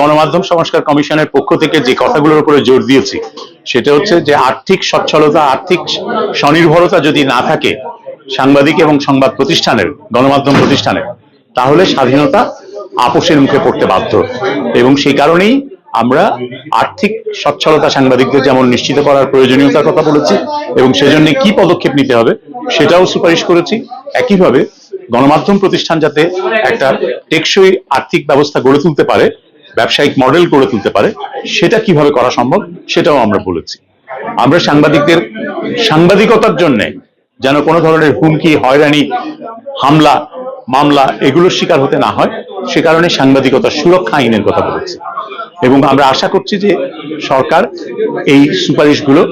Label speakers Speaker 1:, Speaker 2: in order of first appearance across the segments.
Speaker 1: গণমাধ্যম সংস্কার কমিশনের পক্ষ থেকে যে কথাগুলোর উপরে জোর দিয়েছি, সেটা হচ্ছে যে আর্থিক সচ্ছলতা, আর্থিক স্বনির্ভরতা যদি না থাকে সাংবাদিক এবং সংবাদ প্রতিষ্ঠানের, গণমাধ্যম প্রতিষ্ঠানের, তাহলে স্বাধীনতা আপোষের মুখে পড়তে বাধ্য। এবং সেই কারণেই আমরা আর্থিক সচ্ছলতা সাংবাদিকদের যেমন নিশ্চিত করার প্রয়োজনীয়তার কথা বলেছি, এবং সেজন্য কি পদক্ষেপ নিতে হবে সেটাও সুপারিশ করেছি। একইভাবে গণমাধ্যম প্রতিষ্ঠান যাতে একটা টেকসই আর্থিক ব্যবস্থা গড়ে তুলতে পারে ব্যবসায়িক মডেল করে তুলতে পারে, সেটা কীভাবে করা সম্ভব সেটাও আমরা বলেছি। আমরা সাংবাদিকদের, সাংবাদিকতার জন্য যেন কোনো ধরনের হুমকি, হয়রানি, হামলা, মামলা এগুলোর শিকার হতে না হয়, সে কারণে সাংবাদিকতা সুরক্ষা আইনের কথা বলেছি। এবং আমরা আশা করছি যে সরকার এই সুপারিশগুলো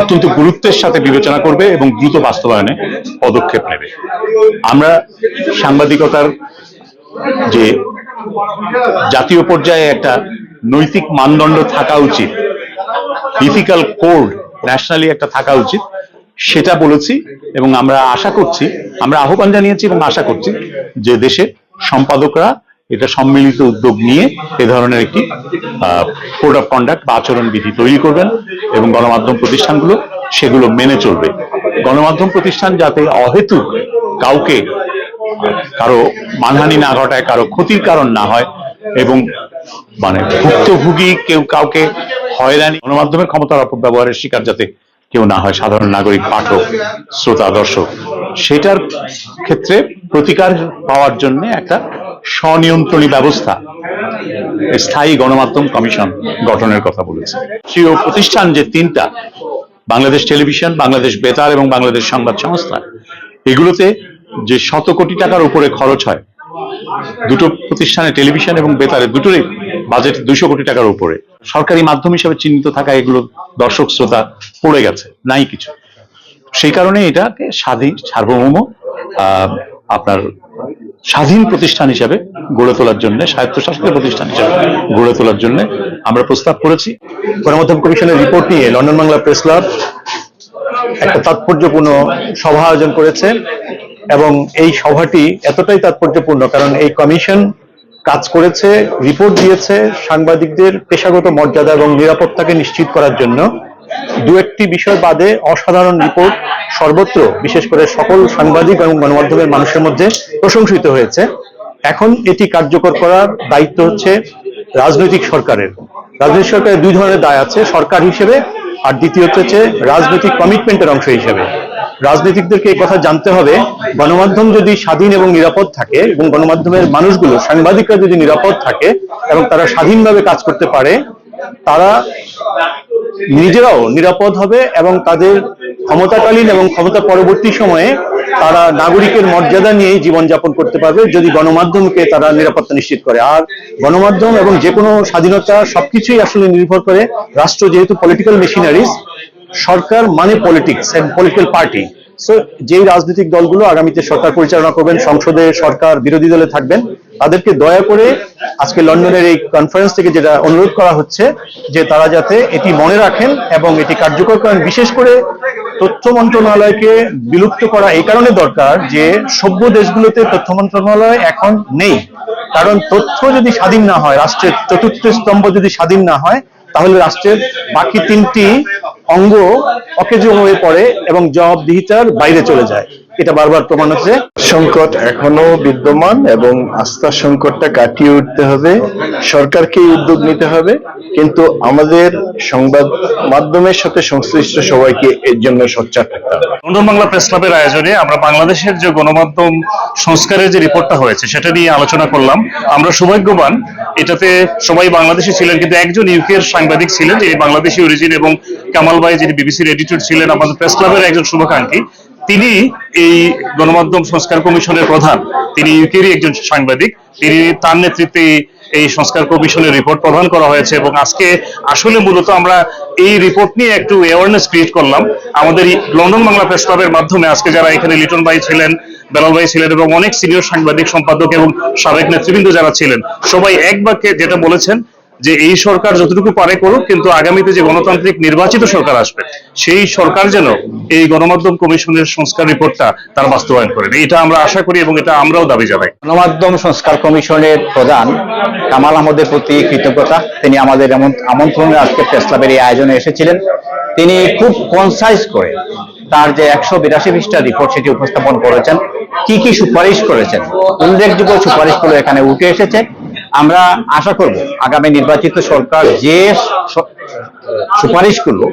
Speaker 1: অত্যন্ত গুরুত্বের সাথে বিবেচনা করবে এবং দ্রুত বাস্তবায়নে পদক্ষেপ নেবে। আমরা সাংবাদিকতার যে জাতীয় পর্যায়ে একটা নৈতিক মানদণ্ড থাকা উচিত। ইথিক্যাল কোড ন্যাশনালি একটা থাকা উচিত। সেটা বলেছি এবং আমরা আশা করছি, আমরা আহ্বান জানিয়েছি এবং আশা করছি যে দেশে সম্পাদকরা এটা সম্মিলিত উদ্যোগ নিয়ে এ ধরনের একটি কোড অফ কন্ডাক্ট বা আচরণ বিধি তৈরি করবেন এবং গণমাধ্যম প্রতিষ্ঠানগুলো সেগুলো মেনে চলবে। গণমাধ্যম প্রতিষ্ঠান যাতে অহেতুক কাউকে কারও মানহানি না ঘটায়, কারও ক্ষতির কারণ না হয় এবং মানে ভুক্তভোগী কেউ কাউকে হয়রানি গণমাধ্যমের ক্ষমতার অপব্যবহারের শিকার যাতে কেউ না হয়, সাধারণ নাগরিক, পাঠক, শ্রোতা, দর্শক, সেটার ক্ষেত্রে প্রতিকার পাওয়ার জন্য একটা স্বনিয়ন্ত্রণী ব্যবস্থা স্থায়ী গণমাধ্যম কমিশন গঠনের কথা বলেছে। প্রিয় প্রতিষ্ঠান যে তিনটা, বাংলাদেশ টেলিভিশন, বাংলাদেশ বেতার এবং বাংলাদেশ সংবাদ সংস্থা, এগুলোতে যে শত কোটি টাকার উপরে খরচ হয়, দুটো প্রতিষ্ঠানে টেলিভিশন এবং বেতারে দুটোরই বাজেট দুশো কোটি টাকার উপরে। সরকারি মাধ্যম হিসেবে চিহ্নিত থাকা এগুলো দর্শক শ্রোতা পড়ে গেছে, নাই কিছু। সেই কারণে এটাকে স্বাধীন, সার্বভৌম আপনার স্বাধীন প্রতিষ্ঠান হিসাবে গড়ে তোলার জন্য স্বায়ত্তশাসনের প্রতিষ্ঠান হিসাবে গড়ে তোলার জন্য আমরা প্রস্তাব করেছি।
Speaker 2: গণমাধ্যম কমিশনের রিপোর্ট নিয়ে লন্ডন বাংলা প্রেস ক্লাব একটা তাৎপর্যপূর্ণ সভা আয়োজন করেছে। এবং এই সভাটি এতটাই তাৎপর্যপূর্ণ, কারণ এই কমিশন কাজ করেছে, রিপোর্ট দিয়েছে সাংবাদিকদের পেশাগত মর্যাদা এবং নিরাপত্তাকে নিশ্চিত করার জন্য। দু একটি বিষয় বাদে অসাধারণ রিপোর্ট সর্বত্র, বিশেষ করে সকল সাংবাদিক এবং গণমাধ্যমের মানুষের মধ্যে প্রশংসিত হয়েছে। এখন এটি কার্যকর করার দায়িত্ব হচ্ছে রাজনৈতিক সরকারের। রাজনৈতিক সরকারের দুই ধরনের দায় আছে, সরকার হিসেবে আর দ্বিতীয়ত হচ্ছে রাজনৈতিক কমিটমেন্টের অংশ হিসেবে। রাজনীতিকদেরকে এই কথা জানতে হবে। গণমাধ্যম যদি স্বাধীন এবং নিরাপদ থাকে এবং গণমাধ্যমের মানুষগুলো, সাংবাদিকরা যদি নিরাপদ থাকে এবং তারা স্বাধীনভাবে কাজ করতে পারে, তারা নিজেরাও নিরাপদ হবে এবং তাদের ক্ষমতাকালীন এবং ক্ষমতা পরবর্তী সময়ে তারা নাগরিকের মর্যাদা নিয়েই জীবনযাপন করতে পারবে যদি গণমাধ্যমকে তারা নিরাপত্তা নিশ্চিত করে। আর গণমাধ্যম এবং যে কোনো স্বাধীনতা সবকিছুই আসলে নির্ভর করে। রাষ্ট্র যেহেতু পলিটিক্যাল মেশিনারিজ সরকার মানে politics and political party so যেই রাজনৈতিক দলগুলো আগামীতে সরকার পরিচালনা করবেন, সংসদে সরকার বিরোধী দলে থাকবেন, তাদেরকে দয়া করে আজকে লন্ডনের এই কনফারেন্স থেকে যেটা অনুরোধ করা হচ্ছে, যে তারা যাতে এটি মনে রাখেন এবং এটি কার্যকর করেন। বিশেষ করে তথ্য মন্ত্রণালয়কে বিলুপ্ত করা এই কারণে দরকার যে সভ্য দেশগুলোতে তথ্য মন্ত্রণালয় এখন নেই। কারণ তথ্য যদি স্বাধীন না হয়, রাষ্ট্রের চতুর্থ স্তম্ভ যদি স্বাধীন না হয় তাহলে রাষ্ট্রের বাকি তিনটি অঙ্গ অকেজ হয়ে পড়ে এবং জবাবদিহিতার বাইরে চলে যায়। এটা বারবার প্রমাণ হচ্ছে।
Speaker 3: সংকট এখনও বিদ্যমান এবং আস্থার সংকটটা কাটিয়ে উঠতে হবে। সরকারকে উদ্যোগ নিতে হবে। কিন্তু আমাদের সংবাদ মাধ্যমের সাথে সংশ্লিষ্ট সবাইকে এর জন্য সোচ্চার থাকতে হবে।
Speaker 4: লন্ডন বাংলা প্রেস ক্লাবের আয়োজনে আমরা বাংলাদেশের যে গণমাধ্যম সংস্কারের যে রিপোর্টটা হয়েছে সেটা নিয়ে আলোচনা করলাম। আমরা সৌভাগ্যবান এটাতে সবাই বাংলাদেশি ছিলেন কিন্তু একজন ইউকের সাংবাদিক ছিলেন যিনি বাংলাদেশি অরিজিন এবং কামাল ভাই, যিনি বিবিসির এডিটর ছিলেন, আমাদের প্রেস ক্লাবের একজন শুভাকাঙ্ক্ষী। তিনি এই গণমাধ্যম সংস্কার কমিশনের প্রধান। তিনি ইউকেরই একজন সাংবাদিক। তিনি তার নেতৃত্বে এই- সংস্কার কমিশনের রিপোর্ট প্রদান করা হয়েছে এবং আজকে আসলে মূলত আমরা এই রিপোর্ট নিয়ে একটু অ্যাওয়ারনেস ক্রিয়েট করলাম। আমাদের লন্ডন বাংলা প্রেস ক্লাবের মাধ্যমে আজকে যারা এখানে লিটন ভাই ছিলেন, বেলাল ভাই ছিলেন এবং অনেক সিনিয়র সাংবাদিক, সম্পাদক এবং সাবেক নেতৃবৃন্দ যারা ছিলেন, সবাই এক বাক্যে যেটা বলেছেন যে এই সরকার যতটুকু পারে করুক, কিন্তু আগামীতে যে গণতান্ত্রিক নির্বাচিত সরকার আসবে, সেই সরকার যেন এই গণমাধ্যম কমিশনের সংস্কার রিপোর্টটা তার বাস্তবায়ন করেন এটা আমরা আশা করি এবং এটা আমরাও দাবি জানাই।
Speaker 5: গণমাধ্যম সংস্কার কমিশনের প্রধান কামাল আহমদের প্রতি কৃতজ্ঞতা। তিনি আমাদের এমন আমন্ত্রণে আজকে প্রেস ক্লাবের এই আয়োজনে এসেছিলেন। তিনি খুব কনসাইজ করে তার যে একশো বিরাশি পৃষ্ঠার রিপোর্ট সেটি উপস্থাপন করেছেন। কি কি সুপারিশ করেছেন? উল্লেখযোগ্য সুপারিশগুলো এখানে উঠে এসেছে। আমরা আশা করব আগামী নির্বাচিত সরকার যে সুপারিশগুলো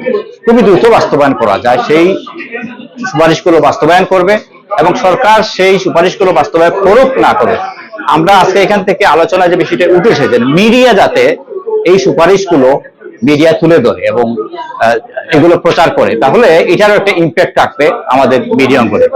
Speaker 5: খুবই দ্রুত বাস্তবায়ন করা যায়, সেই সুপারিশগুলো বাস্তবায়ন করবে এবং সরকার সেই সুপারিশগুলো বাস্তবায়ন করুক না করুক, আমরা আজকে এখান থেকে আলোচনায় যে বিষয়টা উঠে এসেছে মিডিয়া যাতে এই সুপারিশগুলো মিডিয়া তুলে ধরে এবং এগুলো প্রচার করে, তাহলে এটারও একটা ইম্প্যাক্ট থাকবে আমাদের মিডিয়া অঙ্গনে।